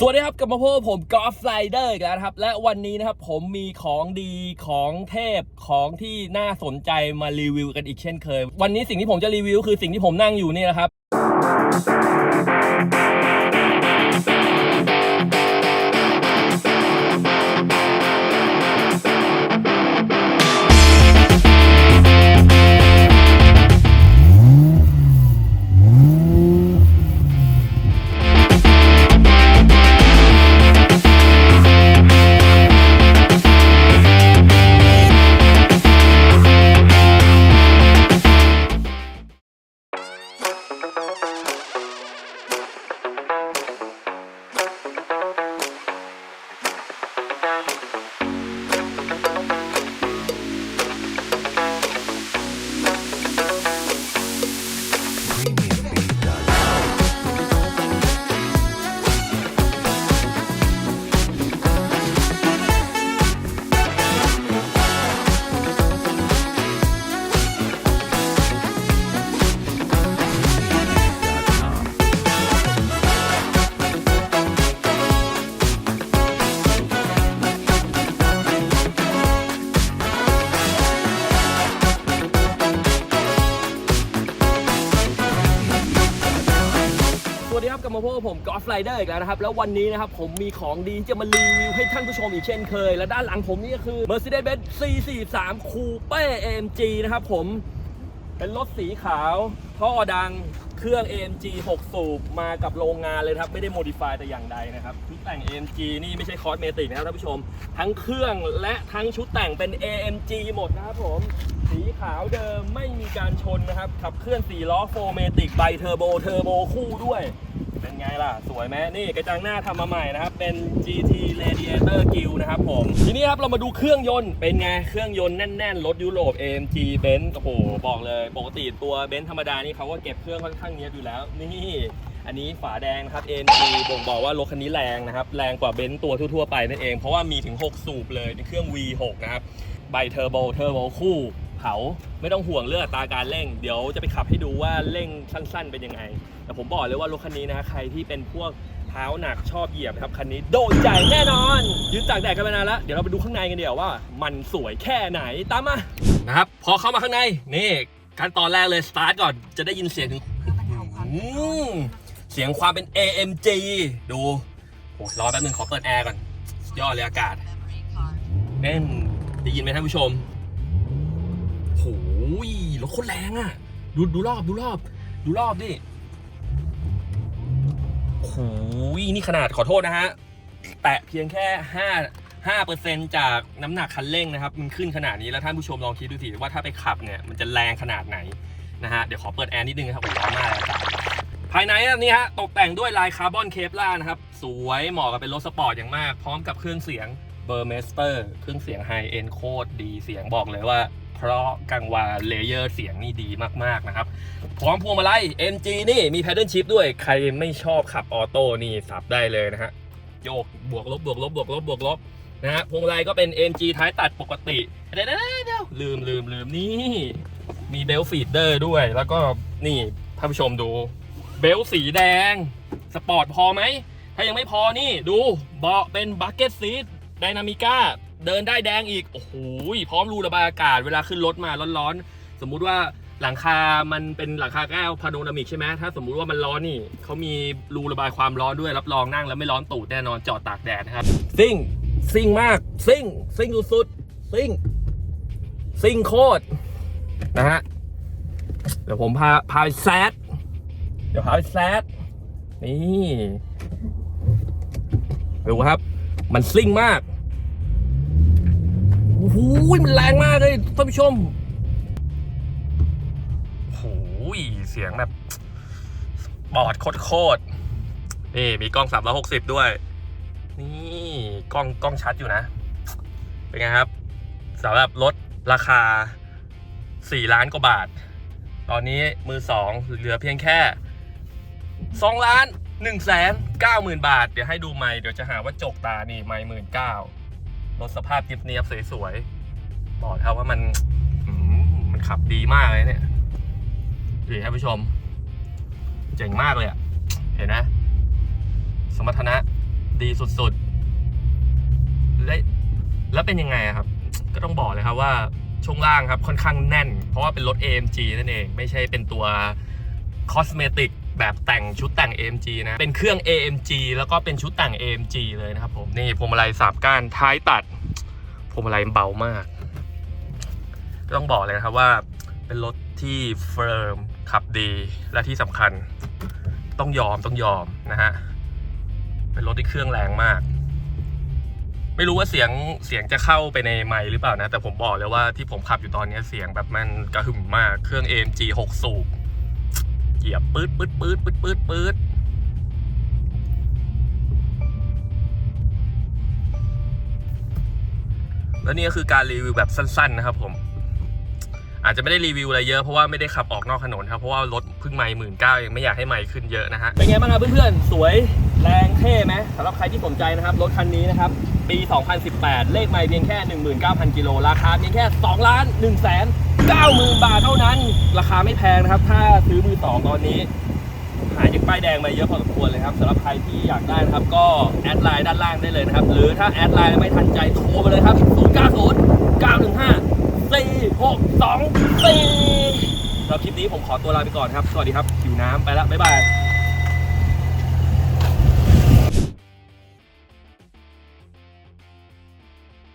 สวัสดีครับกลับมาพบกับผมกอล์ฟไลเดอร์อีกแล้วครับ และวันนี้นะครับผมมีของดีของเทพของที่น่าสนใจมารีวิวกันอีกเช่นเคย วันนี้สิ่งที่ผมจะรีวิวคือสิ่งที่ผมนั่งอยู่นี่นะครับ วัสดีครับกลับมาพบกับผมกอล์ฟไลเดอร์อีกแล้วนะครับ แล้ววันนี้นะครับผมมีของดีจะมารีวิวให้ท่านผู้ชมอีกเช่นเคย และด้านหลังผมนี่ก็คือ Mercedes-Benz C43 Coupe AMG นะครับผม เป็นรถสีขาวท่อดังเครื่อง AMG 6 สูบมากับโรงงานเลยครับ ไม่ได้โมดิฟายแต่อย่างใดนะครับชุดแต่ง AMG นี่ไม่ใช่คอสเมติกนะครับท่านผู้ชม ทั้งเครื่องและทั้งชุดแต่งเป็น AMG หมดนะครับผม สีขาวเดิมไม่มีการชนนะครับ ขับเคลื่อน4ล้อโฟเมติกไบเทอร์โบเทอร์โบคู่ด้วย เป็นไงล่ะ สวยไหมนี่กระจังหน้าทำมาใหม่นะครับ เป็น GT Radiator Grill นะครับผม ทีนี้ครับเรามาดูเครื่องยนต์ เป็นไง เครื่องยนต์แน่นๆ รถยุโรป AMG Benz โอ้โห บอกเลย ปกติตัวเบนซ์ธรรมดานี่เขาก็เก็บเครื่องค่อนข้างเนี้ยบอยู่แล้ว นี่อันนี้ฝาแดงนะครับ AMG บ่งบอกว่ารถคันนี้แรงนะครับ แรงกว่าเบนซ์ตัวทั่วๆไปนั่นเอง เพราะว่ามีถึง 6 สูบเลยเป็นเครื่อง V6 นะครับไบเทอร์โบ เทอร์โบคู่ เผาไม่ต้องห่วงเรื่องอัตราการเร่ง เดี๋ยวจะไปขับให้ดูว่าเร่งสั้น ๆ เป็นยังไง แต่ผมบอกเลยว่ารถคันนี้นะใครที่เป็นพวกเท้าหนักชอบเหยียบนะครับคันนี้โดนใจแน่นอน ยืนตากแดดกันมานานแล้วเดี๋ยวเราไปดูข้างในกันเดี๋ยวว่า มันสวยแค่ไหนตามมานะครับพอเข้ามาข้างในนี่ขั้นตอนแรกเลยสตาร์ทก่อนจะได้ยินเสียงถึงอืมเสียงความเป็น AMG ดูโอ้รอแป๊บนึงขอเปิดแอร์ก่อนสุดยอดเลยอากาศแน่นได้ยินไหมท่านผู้ชมโอ้ยรถโคตรแรงอะ ดูดูรอบดูรอบ ดูรอบดิโอ้ยนี่ขนาดขอโทษนะฮะ แตะเพียงแค่5 5%จากน้ำหนักคันเร่งนะครับ มันขึ้นขนาดนี้แล้วท่านผู้ชมลองคิดดูสิว่าถ้าไปขับเนี่ยมันจะแรงขนาดไหนนะฮะ เดี๋ยวขอเปิดแอร์นิดนึงครับโอ้โหร้อนมากเลยอากาศภายในนนี้ฮะตกแต่งด้วยลายคาร์บอนเคปล่านะครับ สวยเหมาะกับเป็นรถสปอร์ตอย่างมาก พร้อมกับเครื่องเสียงเบอร์เมสเตอร์เครื่องเสียงไฮเอ็นโคตรดีเสียงบอกเลยว่า เพราะกังวานเลเยอร์เสียงนี่ดีมากๆนะครับ พร้อมพวงมาลัย MG นี่มี Paddle Shift ด้วยใครไม่ชอบขับออโต้นี่สับได้เลยนะฮะโยกบวกลบบวกลบบวกลบบวกลบนะฮะพวงมาลัยก็เป็น MG ท้ายตัดปกติเดี๋ยวเดี๋ยวเดี๋ยวลืมลืมลืมนี่มีเบลฟีดเดอร์ด้วย แล้วก็นี่ท่านผู้ชมดูเบลสีแดง สปอร์ตพอไหม ถ้ายังไม่พอนี่ดูเบาะเป็นบักเก็ตซีทไดนามิก้า เดินได้แดงอีก โอ้โห พร้อมรูระบายอากาศ เวลาขึ้นรถมาร้อนๆ สมมุติว่าหลังคา มันเป็นหลังคาแก้วพาโนรามิกใช่ไหมถ้าสมมุติว่ามันร้อนนี่เขามีรูระบายความร้อนด้วย รับรองนั่งแล้วไม่ร้อนตูดแน่นอนจอดตากแดดนะครับ ซิ่ง ซิ่งมาก ซิ่ง ซิ่งสุดๆ ซิ่ง ซิ่งโคตร นะฮะ เดี๋ยวผมพา พาไปแซด เดี๋ยวพาไปแซด นี่ ดูครับ มันซิ่งมาก อ้โหมันแรงมากเลยท่านผู้ชมโอ้โหเสียงแบบบอดโคตรๆนี่มีกล้อง 360 ด้วย นี่กล้องกล้องชัดอยู่นะ เป็นไงครับสำหรับรถราคา 4 ล้านกว่าบาท ตอนนี้มือสองเหลือเพียงแค่ 2 ล้าน1แสน9หมื่นบาท เดี๋ยวให้ดูไม่เดี๋ยวจะหาว่าจกตานี่ไม่หมื่นเก้า รถสภาพเนียบๆสวยๆบอกครับว่ามันมันขับดีมากเลยเนี่ยดีท่านผู้ชม เจ๋งมากเลยอะเห็นนะ สมรรถนะดีสุดๆ และแล้วเป็นยังไงครับ ก็ต้องบอกเลยครับว่าช่วงล่างครับค่อนข้างแน่น เพราะว่าเป็นรถ AMG นั่นเอง ไม่ใช่เป็นตัวคอสเมติก แบบแต่งชุดแต่ง AMG นะ เป็นเครื่อง AMG แล้วก็เป็นชุดแต่ง AMG เลยนะครับผม นี่พวงมาลัยสามก้านท้ายตัดพวงมาลัยเบามากต้องบอกเลยนะครับว่าเป็นรถที่เฟิร์มขับดีและที่สำคัญ ต้องยอมต้องยอมนะฮะ เป็นรถที่เครื่องแรงมาก ไม่รู้ว่าเสียงเสียงจะเข้าไปในไมค์หรือเปล่านะ แต่ผมบอกเลยว่าที่ผมขับอยู่ตอนนี้เสียงแบบมันกระหึ่มมากเครื่อง AMG 6 สูบ เหยียบปื๊ดปื๊ดปื๊ดปื๊ดปื๊ดปื๊ดแล้วนี่ก็คือการรีวิวแบบสั้น ๆ นะครับผม อาจจะไม่ได้รีวิวอะไรเยอะเพราะว่าไม่ได้ขับออกนอกถนนครับเพราะว่ารถเพิ่งไม่หมื่นเก้ายังไม่อยากให้ไม่ขึ้นเยอะนะฮะเป็นไงบ้างครับเพื่อนๆ สวยแรงเท่ไหมสำหรับใครที่สนใจนะครับ รถคันนี้นะครับ ปี 2018 เลขไม่เพียงแค่ 19,000 กิโลราคาเพียงแค่ 2 ล้าน1แสน 90,000 บาทเท่านั้น ราคาไม่แพงนะครับ ถ้าซื้อมือสองตอนนี้หายจากป้ายแดงมาเยอะพอสมควรเลยครับสำหรับใครที่อยากได้นะครับ ก็แอดไลน์ด้านล่างได้เลยนะครับ หรือถ้าแอดไลน์ไม่ทันใจโทรไปเลยครับ 090 915 4624สำหรับคลิปนี้ผมขอตัวลาไปก่อนครับ สวัสดีครับหิวน้ำไปแล้วบ๊ายบาย